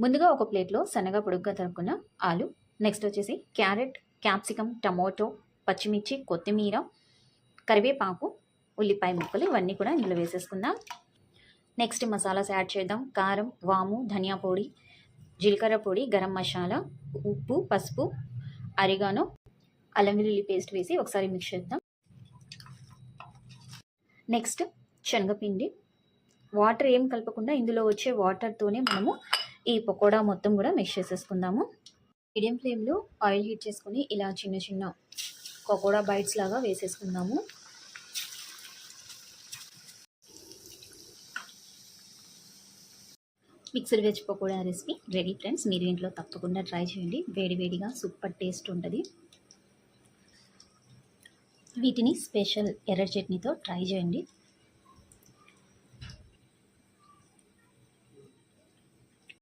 ముందుగా ఒక ప్లేట్లో సన్నగా పొడుగ్గా తరుక్కున్న ఆలు. నెక్స్ట్ వచ్చేసి క్యారెట్ క్యాప్సికమ్ టమోటో పచ్చిమిర్చి కొత్తిమీర కరివేపాకు ఉల్లిపాయ ముక్కలు ఇవన్నీ కూడా ఇందులో వేసేసుకుందాం. నెక్స్ట్ మసాలాస్ యాడ్ చేద్దాం. కారం వాము ధనియా పొడి జీలకర్ర పొడి గరం మసాలా ఉప్పు పసుపు అరిగానో అల్లం వెల్లుల్లి పేస్ట్ వేసి ఒకసారి మిక్స్ చేద్దాం. నెక్స్ట్ శనగపిండి. వాటర్ ఏం కలపకుండా ఇందులో వచ్చే వాటర్తోనే మనము ఈ పకోడా మొత్తం కూడా మిక్స్ చేసేసుకుందాము. మీడియం ఫ్లేమ్లో ఆయిల్ హీట్ చేసుకుని ఇలా చిన్న చిన్న పకోడా బైట్స్ లాగా వేసేసుకుందాము. Mixer veg pakoda recipe ready friends మీరు ఇంట్లో తప్పకుండా ట్రై చేయండి. వేడివేడిగా సూపర్ టేస్ట్ ఉంటుంది. వీటిని స్పెషల్ ఎర్ర చట్నీతో ట్రై చేయండి.